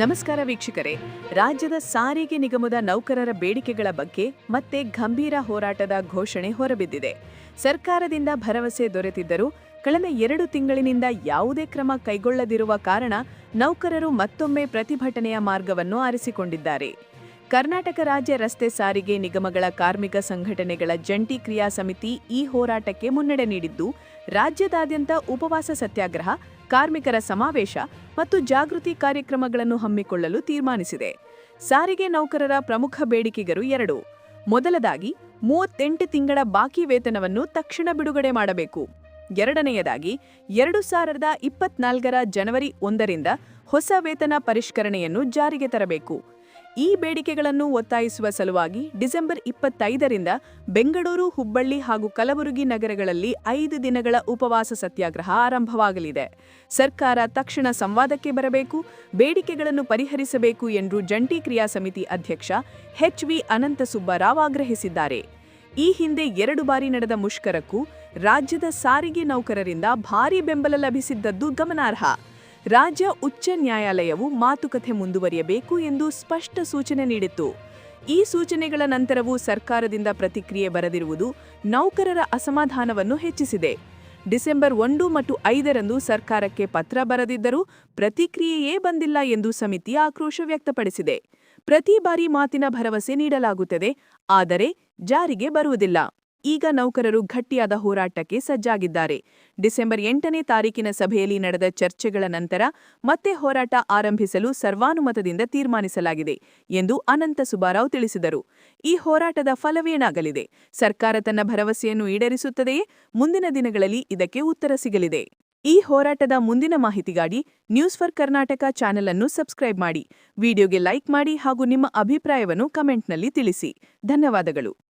ನಮಸ್ಕಾರ ವೀಕ್ಷಕರೇ. ರಾಜ್ಯದ ಸಾರಿಗೆ ನಿಗಮದ ನೌಕರರ ಬೇಡಿಕೆಗಳ ಬಗ್ಗೆ ಮತ್ತೆ ಗಂಭೀರ ಹೋರಾಟದ ಘೋಷಣೆ ಹೊರಬಿದ್ದಿದೆ. ಸರ್ಕಾರದಿಂದ ಭರವಸೆ ದೊರೆತಿದ್ದರೂ ಕಳೆದ ಎರಡು ತಿಂಗಳಿನಿಂದ ಯಾವುದೇ ಕ್ರಮ ಕೈಗೊಳ್ಳದಿರುವ ಕಾರಣ ನೌಕರರು ಮತ್ತೊಮ್ಮೆ ಪ್ರತಿಭಟನೆಯ ಮಾರ್ಗವನ್ನು ಆರಿಸಿಕೊಂಡಿದ್ದಾರೆ. ಕರ್ನಾಟಕ ರಾಜ್ಯ ರಸ್ತೆ ಸಾರಿಗೆ ನಿಗಮಗಳ ಕಾರ್ಮಿಕ ಸಂಘಟನೆಗಳ ಜಂಟಿ ಕ್ರಿಯಾ ಸಮಿತಿ ಈ ಹೋರಾಟಕ್ಕೆ ಮುನ್ನಡೆ ನೀಡಿದ್ದು, ರಾಜ್ಯದಾದ್ಯಂತ ಉಪವಾಸ ಸತ್ಯಾಗ್ರಹ, ಕಾರ್ಮಿಕರ ಸಮಾವೇಶ ಮತ್ತು ಜಾಗೃತಿ ಕಾರ್ಯಕ್ರಮಗಳನ್ನು ಹಮ್ಮಿಕೊಳ್ಳಲು ತೀರ್ಮಾನಿಸಿದೆ. ಸಾರಿಗೆ ನೌಕರರ ಪ್ರಮುಖ ಬೇಡಿಕೆಗಳು ಎರಡು. ಮೊದಲದಾಗಿ, ಮೂವತ್ತೆಂಟು ತಿಂಗಳ ಬಾಕಿ ವೇತನವನ್ನು ತಕ್ಷಣ ಬಿಡುಗಡೆ ಮಾಡಬೇಕು. ಎರಡನೆಯದಾಗಿ, ಎರಡು ಸಾವಿರದ ಇಪ್ಪತ್ನಾಲ್ಕರ ಜನವರಿ ಒಂದರಿಂದ ಹೊಸ ವೇತನ ಪರಿಷ್ಕರಣೆಯನ್ನು ಜಾರಿಗೆ ತರಬೇಕು. ಈ ಬೇಡಿಕೆಗಳನ್ನು ಒತ್ತಾಯಿಸುವ ಸಲುವಾಗಿ ಡಿಸೆಂಬರ್ ಇಪ್ಪತ್ತೈದರಿಂದ ಬೆಂಗಳೂರು, ಹುಬ್ಬಳ್ಳಿ ಹಾಗೂ ಕಲಬುರಗಿ ನಗರಗಳಲ್ಲಿ ಐದು ದಿನಗಳ ಉಪವಾಸ ಸತ್ಯಾಗ್ರಹ ಆರಂಭವಾಗಲಿದೆ. ಸರ್ಕಾರ ತಕ್ಷಣ ಸಂವಾದಕ್ಕೆ ಬರಬೇಕು, ಬೇಡಿಕೆಗಳನ್ನು ಪರಿಹರಿಸಬೇಕು ಎಂದು ಜಂಟಿ ಕ್ರಿಯಾ ಸಮಿತಿ ಅಧ್ಯಕ್ಷ ಎಚ್ ವಿ ಅನಂತ ಸುಬ್ಬರಾವ್ ಆಗ್ರಹಿಸಿದ್ದಾರೆ. ಈ ಹಿಂದೆ ಎರಡು ಬಾರಿ ನಡೆದ ಮುಷ್ಕರಕ್ಕೂ ರಾಜ್ಯದ ಸಾರಿಗೆ ನೌಕರರಿಂದ ಭಾರೀ ಬೆಂಬಲ ಲಭಿಸಿದ್ದದ್ದು ಗಮನಾರ್ಹ. ರಾಜ್ಯ ಉಚ್ಚ ನ್ಯಾಯಾಲಯವು ಮಾತುಕತೆ ಮುಂದುವರಿಯಬೇಕು ಎಂದು ಸ್ಪಷ್ಟ ಸೂಚನೆ ನೀಡಿತ್ತು. ಈ ಸೂಚನೆಗಳ ನಂತರವೂ ಸರ್ಕಾರದಿಂದ ಪ್ರತಿಕ್ರಿಯೆ ಬರದಿರುವುದು ನೌಕರರ ಅಸಮಾಧಾನವನ್ನು ಹೆಚ್ಚಿಸಿದೆ. ಡಿಸೆಂಬರ್ ಒಂದು ಮತ್ತು ಐದರಂದು ಸರ್ಕಾರಕ್ಕೆ ಪತ್ರ ಬರೆದಿದ್ದರೂ ಪ್ರತಿಕ್ರಿಯೆಯೇ ಬಂದಿಲ್ಲ ಎಂದು ಸಮಿತಿ ಆಕ್ರೋಶ ವ್ಯಕ್ತಪಡಿಸಿದೆ. ಪ್ರತಿ ಬಾರಿ ಮಾತಿನ ಭರವಸೆ ನೀಡಲಾಗುತ್ತದೆ, ಆದರೆ ಜಾರಿಗೆ ಬರುವುದಿಲ್ಲ. ಈಗ ನೌಕರರು ಗಟ್ಟಿಯಾದ ಹೋರಾಟಕ್ಕೆ ಸಜ್ಜಾಗಿದ್ದಾರೆ. ಡಿಸೆಂಬರ್ ಎಂಟನೇ ತಾರೀಕಿನ ಸಭೆಯಲ್ಲಿ ನಡೆದ ಚರ್ಚೆಗಳ ನಂತರ ಮತ್ತೆ ಹೋರಾಟ ಆರಂಭಿಸಲು ಸರ್ವಾನುಮತದಿಂದ ತೀರ್ಮಾನಿಸಲಾಗಿದೆ ಎಂದು ಅನಂತ ಸುಬ್ಬಾರಾವ್ ತಿಳಿಸಿದರು. ಈ ಹೋರಾಟದ ಫಲವೇನಾಗಲಿದೆ? ಸರ್ಕಾರ ತನ್ನ ಭರವಸೆಯನ್ನು ಈಡೇರಿಸುತ್ತದೆಯೇ? ಮುಂದಿನ ದಿನಗಳಲ್ಲಿ ಇದಕ್ಕೆ ಉತ್ತರ ಸಿಗಲಿದೆ. ಈ ಹೋರಾಟದ ಮುಂದಿನ ಮಾಹಿತಿಗಾಗಿ ನ್ಯೂಸ್ ಫರ್ ಕರ್ನಾಟಕ ಚಾನೆಲ್ ಅನ್ನು ಸಬ್ಸ್ಕ್ರೈಬ್ ಮಾಡಿ. ವಿಡಿಯೋಗೆ ಲೈಕ್ ಮಾಡಿ ಹಾಗೂ ನಿಮ್ಮ ಅಭಿಪ್ರಾಯವನ್ನು ಕಮೆಂಟ್ನಲ್ಲಿ ತಿಳಿಸಿ. ಧನ್ಯವಾದಗಳು.